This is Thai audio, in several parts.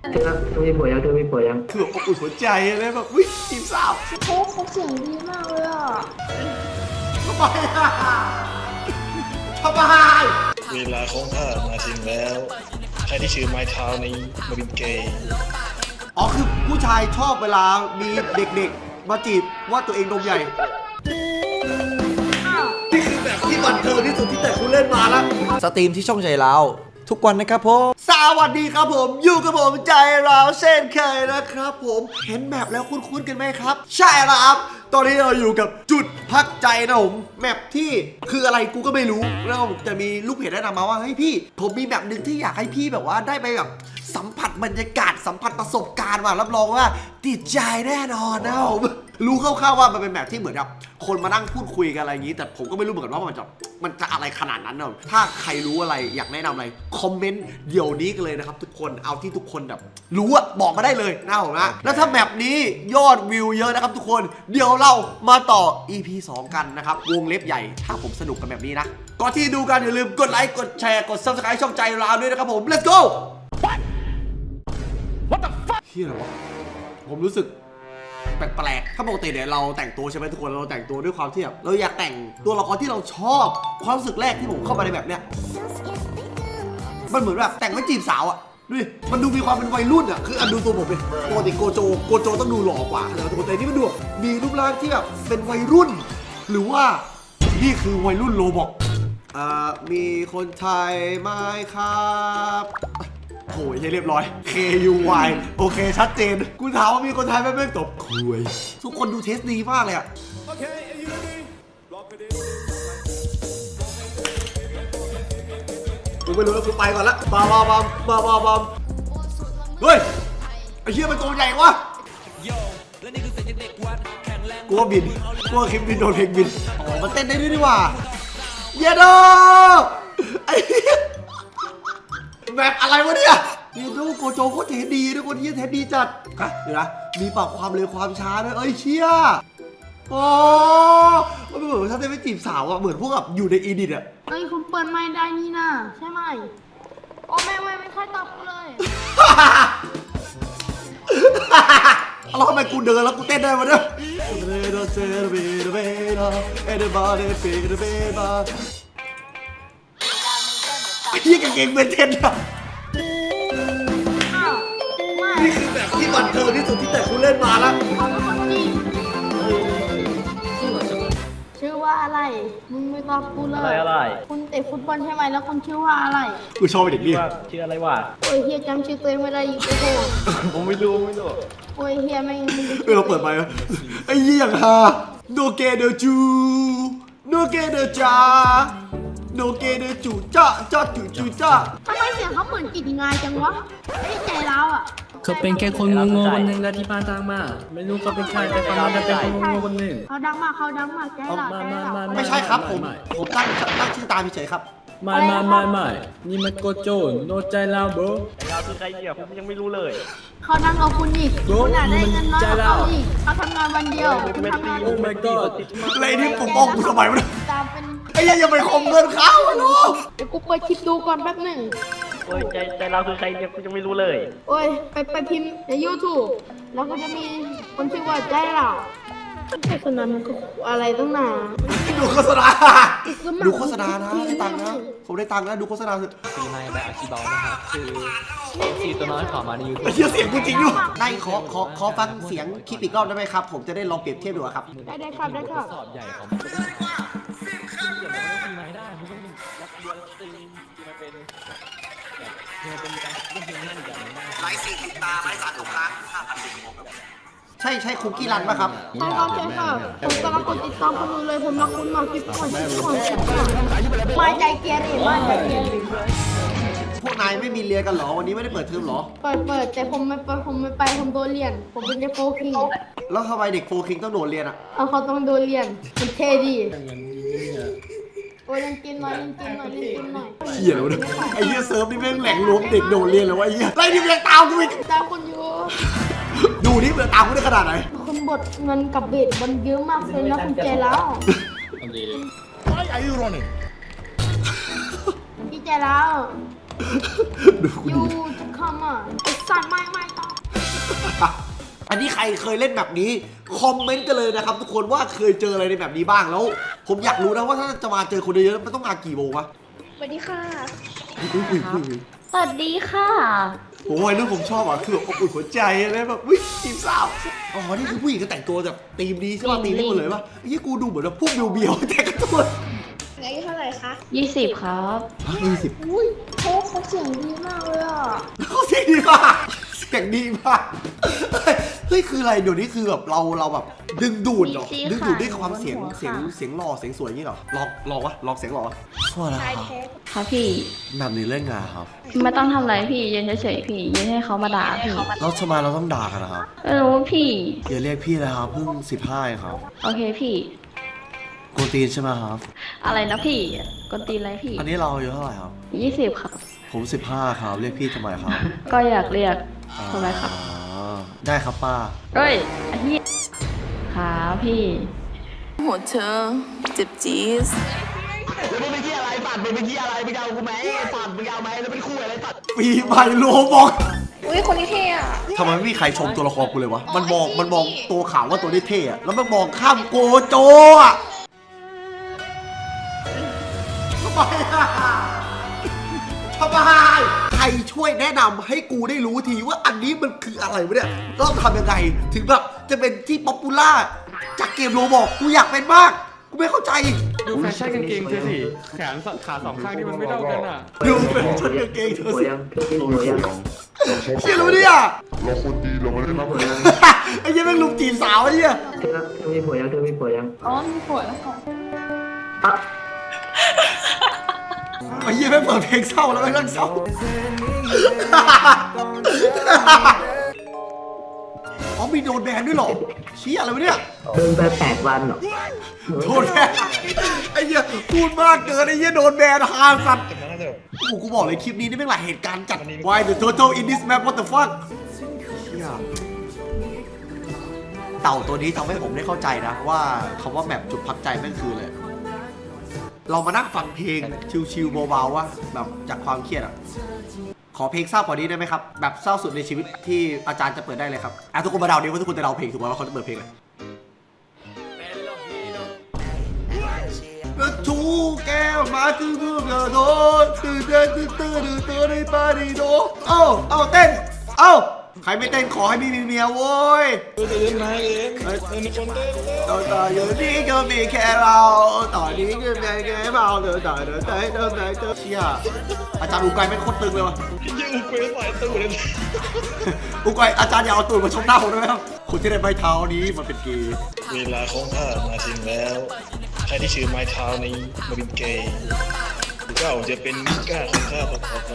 เธอเธอมีผัวยังเธอมีผัวยังคือแบบอบอุ่นหัวใจเลยแบบวิจีบสาวโอ้เขาเสียงดีมากเลยอะทำไมอะทำไมเวลาของข้ามาถึงแล้วใครที่ชื่อไม้เท้านี้มาเป็นเกย์อ๋อคือผู้ชายชอบเวลามีเด็กๆ มาจีบว่าตัวเองนมใหญ่อ้าวนี่คือแบบที่บันเทิงที่สุดที่แต่คุณเล่นมาแล้วสตรีมที่ช่องใจเรา ทุกวันนะครับผม สวัสดีครับผม อยู่กับผมใจเราเช่นเคยนะครับผมเห็นแมปแล้วคุ้นๆกันไหมครับ ใช่แล้วครับ ตอนนี้เราอยู่กับจุดพักใจนะผมแมปที่คืออะไรกูก็ไม่รู้แล้วผมจะมีลูกเพจแนะนำมาว่าเฮ้ยพี่ ผมมีแมปหนึ่งที่อยากให้พี่แบบว่าได้ไปแบบสัมผัสบรรยากาศสัมผัสประสบการณ์ว่ะรับรองว่าติดใจแน่นอนนะผมรู้คร่าวๆว่ามันเป็นแบบที่เหมือนกับ คนมานั่งพูดคุยกันอะไรอย่างนี้ แต่ผมก็ไม่รู้เหมือนกันว่ามันจะมันจะอะไรขนาดนั้นนะถ้าใครรู้อะไรอยากแนะนำอะไรคอมเมนต์เดี๋ยวนี้กันเลยนะครับ ทุกคนเอาที่ทุกคนแบบรู้อะบอกมาได้เลยนะผมนะแล้วถ้าแบบนี้ยอดวิวเยอะนะครับ ทุกคนเดี๋ยวเรามาต่อ EP 2 กันนะครับวงเล็บใหญ่ถ้าผมสนุกกันแบบนี้นะก่อนที่ดูกันอย่าลืมกดไลค์กดแชร์กด subscribe ช่องใจเราด้วยนะครับผม let's go What the fuck เฮียอะไรวะผมรู้สึก แปลกๆถ้าปกติเนี่ยเราแต่งตัวใช่ไหมทุกคนเราแต่งตัวด้วยความที่แบบเราอยากแต่งตัวละครที่เราชอบ ความรู้สึกแรกที่ผมเข้ามาในแบบเนี้ยมันเหมือนแบบแต่งไว้จีบสาวอะดูดิมันดูมีความเป็นวัยรุ่นอะคืออันดูตัวผมเลยปกติโกโจ โกโจต้องดูหล่อกว่าแต่ตัวแต่นี่มันดูมีรูปร่างที่แบบเป็นวัยรุ่น หรือว่านี่คือวัยรุ่นโลบอกอ่ามีคนไทยไหมครับ โอ้ยเรียบร้อย K U Y โอเค ชัดเจน กูถามว่ามีคนไทยไหมแม่งตบคุย ทุกคนดูเทสดีมากเลยอะกูไม่รู้แล้วกูไปก่อนละบาบาบามบาบาบามเฮ้ย ไอ้เหี้ยมันตัวใหญ่วะกูว่าบินกูว่าคลิปบินโดนเพลงบิน อ๋อ มันเต้นได้ด้วยนี่หว่าเยโดไอ้เหี้ยแบบอะไรวะเนี่ย เยโดโกโจโคตรเทสดีด้วยคนเหี้ยเทสดีจัดฮะเดี๋ยวนะมีปรับความเร็วความช้าด้วยเอ้ยเชี่ยอ๋อมันเหมือนถ้าเต้นไปจีบสาวอะเหมือนพวกแบบอยู่ในอีดิทอะเฮ้ยคุณเปิดไม่ได้นี่นะใช่ไหมโอ้ไม่ไม่ไม่ค่อยตอบกูเลยแล้วทำไมกูเดินแล้วกูเต้นได้วะเนี่ยไอ้ยี่กางเกงเป็นเทนอะ แบบที่บันเทิงที่สุดที่แต่กูเล่นมาแล้วเขาเป็นคนจีนชื่อว่าอะไรมึงไม่ตอบกูเลยอะไรอะไร คุณเตะฟุตบอลใช่ไหมแล้วคุณชื่อว่าอะไรกูชอบไอ้เด็กนี่ ว่าชื่ออะไรวะโอ้ยเฮียจำชื่อตัวเองไม่ได้อีกโอ้โหผมไม่รู้ไม่รู้โอ้ยเฮียแม่งมึงเออเราเปิดไปแล้วไอ้ยี่อย่างฮาโนเกเดจูโนเกเดจาโนเกเดจูจ้าจ้าจูจูจ้าทำไมเสียงเขาเหมือนกิดงายจังวะไอ้ใจเราอะ เขาเป็นแค่คนงงๆคนหนึ่งแล้วที่บ้านทางมา ไม่รู้เขาเป็นใครแต่เขาน่าจะเป็นคนงงๆคนหนึ่งเขาดังมากเขาดังมากใจเราใจเรามาไม่ใช่ครับผม ผมตั้งตั้งชื่อตามเฉยๆครับไม่ไม่ไม่ไม่นี่มันโกโจโนใจเราโบเราคือใครเนี่ยผมยังไม่รู้เลยเขาดังกว่าคุณอีกคุณอาจได้เงินน้อยกว่าเขาอีกเขาทำงานวันเดียวคุณทำงานโอ้ my god อะไรนี่ปกป้องกูทำไมวะเนี่ยตามเป็นไอ้ยี่อย่าไปคมเงินเขาอะลูกเดี๋ยวกูเปิดคลิปดูก่อนแป๊บหนึ่ง โอ้ยใจใจเราคือใครเนี่ยผมยังไม่รู้เลย โอ้ย ไปไปพิมพ์ใน YouTube แล้วก็จะมีคนชื่อว่าใจเราโฆษณามันก็อะไรตั้งนานดูโฆษณา ดูโฆษณานะได้ตังค์นะ ผมได้ตังค์นะดูโฆษณาเถอะปีในแบบอาคิบอลนะครับคือสีตัวน้อยขอมาในยูทูไอ้บเหี้ยเสียงกูจริงอยู่ได้ขอขอขอฟังเสียงคลิปอีกรอบได้ไหมครับ ผมจะได้ลองเปรียบเทียบดูอะครับ ได้ได้ครับได้ครับสอบใหญ่ของมันเดี๋ยวมันก็ปีในได้มันต้องรับเรียนตีมาเป็น แบบเป็นการเล่นเพลงนั่นอย่างนี้ไลฟ์สี่ติดตาไลฟ์สามครั้งใช่ใช่คุกกี้รันป่ะครับ ใช่ครับใช่ครับผมกำลังกดติดตามคุณอยู่เลยผมรักคุณมากคลิปก่อนคลิปก่อนคลิปก่อนมาใจเกียร์ดิมาใจเกียร์ดิพวกนายไม่มีเรียนกันเหรอ วันนี้ไม่ได้เปิดเทอมเหรอ เปิดเปิดแต่ผมไม่ไปผมไม่ไปผมโดนเรียน ผมเป็นเด็กโฟคิงแล้วทำไมเด็กโฟคิงต้องโดดเรียนอะเอาเขาต้องโดนเรียนมันเท่ดี โอ้ยเล่นกินหน่อยเล่นกินหน่อยเล่นกินหน่อยเหี้ยแล้วะไอ้เหี้ยเซิร์ฟนี่แม่งแหล่งรวมเด็กโดดเรียนเลยวะไอ้เหี้ยไล่ดิเรียนตามกูอีกตามคนอยู่ดูนี่เบื่อตามกูได้ขนาดไหนคุณบดเงินกับเบ็ดมันเยอะมากเลยนะคุณใจแล้ว Why are you running พี่ใจแล้ว ดูกู you ดิ come on it's สั่นไม่ไม่ต้อง อันนี้ใครเคยเล่นแบบนี้ คอมเมนต์กันเลยนะครับทุกคนว่าเคยเจออะไรในแบบนี้บ้างแล้ว ผมอยากรู้นะว่าถ้าจะมาเจอคนเยอะๆมันต้องมากี่โมงวะสวัสดีค่ะ อุ้ยอุ้ยอุ้ยอุ้ยสวัสดีค่ะ โอ้ยเรื่องผมชอบอะคือแบบอบอุ่นหัวใจอะไรแบบวิจีบสาวอ๋อนี่คือผู้หญิงก็แต่งตัวแบบธีมนี้ใช่ป่ะธีมนี้หมดเลยป่ะไอ้ยี่กูดูเหมือนแบบพวกเบียวๆแต่งตั วไงเท่าไหร่คะยี่สิบครับ ยี่สิบอุ้ยโค้เขาเสียงดีมากเลยอะเขาเสียงดีมากเสียงดีมากเฮ้ยเฮ้ยคืออะไรเดี๋ยวนี้คือแบบเราเราแบบดึงดูดเหรอมีสิดึงดูดด้วยค่ะความเสียงบนหัวเสียงค่ะเสียงหล่อเสียงสวยอย่างนี้เหรอลองลองวะลองเสียงหล่อวะสวัสดีชายครับแท้ครับพี่ แบบนี้เล่นงานครับ ไม่ต้องทำอะไรพี่ยืนเฉยๆพี่ยืนให้เขามาด่าพี่แล้วทำไมเราต้องด่ากันนะครับไม่รู้พี่อย่าเรียกพี่นะครับเพิ่งสิบห้าครับ โอเคพี่โกนตีนใช่ไหมครับ อะไรนะพี่กวนตีนอะไรพี่อันนี้เราอายุเท่าไหร่ครับ ยี่สิบครับ ผมสิบห้าครับ เรียกพี่ทำไมครับก็อยากเรียกทำไมครับอ๋อได้ครับป้า เอ้ยไอ้เหี้ยขาพี่หัวเธอเจ็บจี๊สแล้วมึงเป็นที่อะไรสัตว์มึงเป็นที่อะไรมึงจะเอากูไหมไอ้สัตว์มึงจะเอาไหมแล้วเป็นคู่อะไรสัตว์ปีใหม่โลบอกอุ้ยคนนี้เท่อะทำไมไม่มีใครชมตัวละครกูเลยวะ มันมองมันมองตัวขาวว่าตัวนี้เท่อะแล้วมันมองข้ามโกโจอะ ไมอะทำไมใครช่วยแนะนำให้กูได้รู้ทีว่าอันนี้มันคืออะไรวะเนี่ยต้องทำยังไง ถึงแบบจะเป็นที่ป๊อปปูล่าจากเกมโรบอกกูอยากเป็นมาก กูไม่เข้าใจ ดูแฟชั่นกางเกงเธอสิแขนสขาสองข้างที่มันไม่เท่ากันอะ ดูเป็นชุดกางเกงเธอหัวสิยังพี่หัวยังเชี่ยรู้เนี่ยเราหัวยังไอ้เหี้ยังแม่งลุมจีบสาวไอ้เหี้ยเธอเธอมีผัวยังเธอมีผัวยังอ๋อมีผัวแล้วค่ะอะ ไอ้เหี้ยังแม่งเปิดเพลงเศร้าแล้วแม่งนั่งเศร้า อ๋อมีโดนแบนด้วยเหรอเชี้ยอะไรวะเนี่ย เดินไปแปดวันเหรอโดนแบนไอ้เหี้ยพูดมากเกินไอ้เหี้ยโดนแบนฮาสัตว์แต่มันน่าจะแบบโอ้โหกูบอกเลยคลิปนี้นี่เป็นหลายเหตุการณ์จัด Why the total in this map what the fuck เชี่ยเต่าตัวนี้ทำให้ผมได้เข้าใจนะ ว่าคำว่าแมปจุดพักใจแม่งคืออะไร เรามานั่งฟังเพลงชิลๆเบาๆว่าแบบจากความเครียดอะขอเพลงเศร้ากว่านี้ได้ไหมครับ แบบเศร้าสุดในชีวิตที่อาจารย์จะเปิดได้เลยครับอะทุกคนมาเดาดิว่าทุกคนจะเดาเพลงถูกไหมว่าเขาจะเปิดเพลงอะไรทูแก้วมาคือเพื่อโดนตื่นเต้นตื่นตื่นตื่นตื่นในปาริโดเอ้าเอ้าเต้นเอ้า ใครไม่เต้นขอให้มีเมียโว้ยเออเต้นมเองเออมีคนเต้นเต้นต่อต่ออยู่นี่ก็มีแค่เราต่อนี้ก็มีแค่เราเดินต่อเดินเต้นเดินเต้นเดินเชี่ยอาจารย์อุกไกไม่โคตรตึงเลยวะยิงเควสใส่ตู้เลยอุกไกอาจารย์อย่าเอาตูดมาชมหน้าผมได้ไหมครับคนที่ได้ใบเท้านี้มันเป็นเกย์เวลาของข้ามาถึงแล้ว ใครที่ชื่อไม้เท้านี้มาเป็นเกย์ เจ้าจะเป็นมิก้าของข้าต่อไป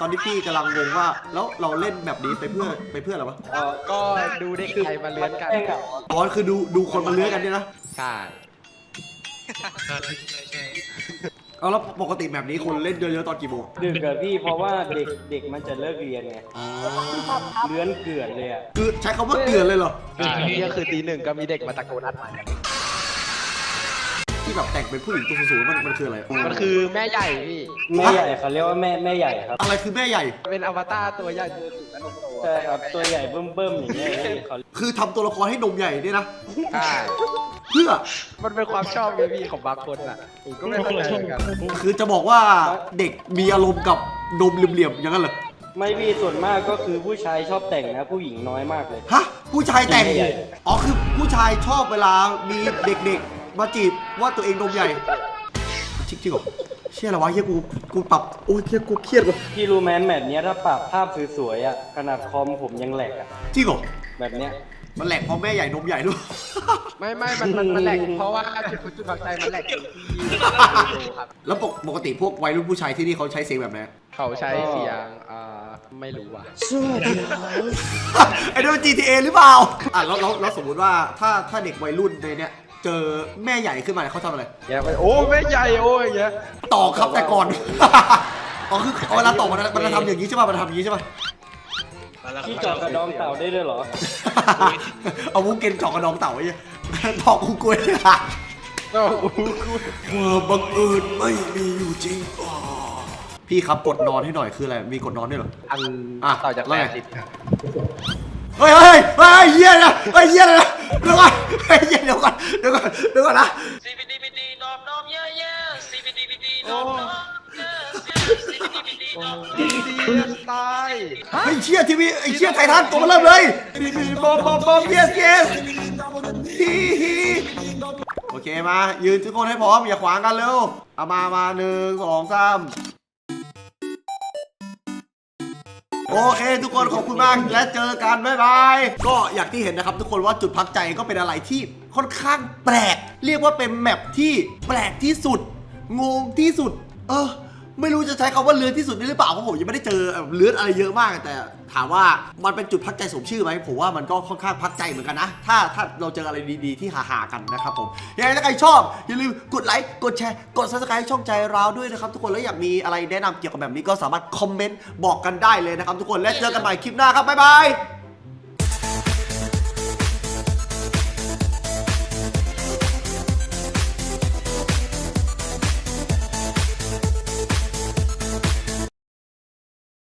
ตอนนี้พี่กำลังงงว่า แล้วเราเล่นแบบนี้ไปเพื่อไปเพื่ออะไรวะเออก็ดูเด็กไทยมาเลื้อนกันอ๋อคือดูดูคนมาเลื้อยกันเนี่ยนะใช่เอาแล้วปกติแบบนี้คนเล่นเยอะๆตอนกี่โมงดึกกับพี่เพราะว่าเด็กเด็กมันจะเลิกเรียนไงอ๋อเลื้อนเกลื่อนเลยอะคือใช้คำว่าเกลือนเลยเหรอนี่ก็คือตีหนึ่งก็มีเด็กมาตะโกนอัดมา ที่แบบแต่งเป็นผู้หญิงตัวสูงๆมันมันคืออะไร มันคือแม่ใหญ่พี่ แม่ใหญ่เขาเรียกว่าแม่แม่ใหญ่ครับ อะไรคือแม่ใหญ่ เป็นอวตารตัวใหญ่ตัวสูงและนมโตใช่ครับตัวใหญ่เบิ่มๆอย่างเงี้ยเขาคือทำตัวละครให้นมใหญ่เนี่ยนะใช่เพื่อมันเป็นความชอบไงพี่ของบางคนอะผมก็ไม่เข้าใจเหมือนกันคือจะบอกว่าเด็กมีอารมณ์กับนมเหลี่ยมๆอย่างนั้นเหรอไม่พี่ส่วนมากก็คือผู้ชายชอบแต่งนะ ผู้หญิงน้อยมากเลยฮะผู้ชายแต่งแม่ใหญ่อ๋อคือผู้ชายชอบเวลามีเด็กๆ มาจีบว่าตัวเองนมใหญ่จริงๆเหรอเชื่ออะไรวะเฮียกูกูปรับโอ้ยเฮียกูเครียดว่ะพี่รู้ไหมแมทเนี้ยถ้าปรับภาพสวยๆอะขนาดคอมผมยังแหลกอะจริงเหรอแบบเนี้ยมันแหลกเพราะแม่ใหญ่นมใหญ่ด้วยไม่ไม่มันมันมันแหลกเพราะว่าจุดจุดฝังใจมันแหลกตรงที่โตครับแล้วปกปกติพวกวัยรุ่นผู้ชายที่นี่เขาใช้เสียงแบบไหนเขาใช้เสียงอ่าไม่รู้ว่ะไอ้นี่มัน GTA หรือเปล่าอะแล้วแล้วแล้วสมมติว่าถ้าถ้าเด็กวัยรุ่นในเนี้ย เจอแม่ใหญ่ขึ้นมาเนี่ยเขาทำอะไรอย่าไปโอ้แม่ใหญ่โอ้ยอย่างเงี้ยต่อครับแต่ก่อน อ๋อคือเอาเวลาต่อมันมันจะทำอย่างนี้ใช่ป่ะมันจะทำอย่างนี้ใช่ป่ะพี่จอดกระดองเต่าได้ด้วยเหรอ เอาวุ้งเกนจอกกระดองเต่าไว้เนี่ยตอกกูกล้วยก็อู้ความบังเอิญไม่มีอยู่จริงอ่าพี่ครับกดนอนให้หน่อยคืออะไร มีกดนอนด้วยเหรอ อันอะต่อจากแล้แปวไง ดสิบเฮ้ยเฮ้ยเฮ้ยเฮียนะเฮ้ยเฮียนะ เดี๋ยวก่อนเฮ้ยเฮียเดี๋ยวก่อนเดี๋ยวก่อนเดี๋ยวก่อนนะ CBDBD นอบน้อมเยอะเยอะ CBDBD นอบน้อมเยอะ CBDBD นอบน้อมตายเฮ้ยเชี่ยทีวีไอ้เชี่ยไททันตัวมาเริ่มเลยบีบีบอมบอมบอม yes yes ฮีฮีโอเคมา ยืนทุกคนให้พร้อมอย่าขวางกันเร็วเอามามาหนึ่งสองสาม โอเค ทุกคนขอบคุณมากและเจอกันบ๊ายบายก็อย่างที่เห็นนะครับทุกคนว่าจุดพักใจก็เป็นอะไรที่ค่อนข้างแปลก เรียกว่าเป็นแมปที่แปลกที่สุดงงที่สุด เออ ไม่รู้จะใช้คำว่าเลือนที่สุดได้หรือเปล่าเพราะผมยังไม่ได้เจอแบบเลือนอะไรเยอะมากแต่ถามว่ามันเป็นจุดพักใจสมชื่อไหมผมว่ามันก็ค่อนข้างพักใจเหมือนกันนะ ถ้าถ้าเราเจออะไรดีๆที่หาๆกันนะครับผมยังไงถ้าใครชอบ อย่าลืมกดไลค์กดแชร์กด subscribe ให้ช่องใจเราด้วยนะครับ ทุกคนแล้วอยากมีอะไรแนะนำเกี่ยวกับแบบนี้ก็สามารถคอมเมนต์บอกกันได้เลยนะครับทุกคนและเจอกันใหม่คลิปหน้าครับบ๊ายบาย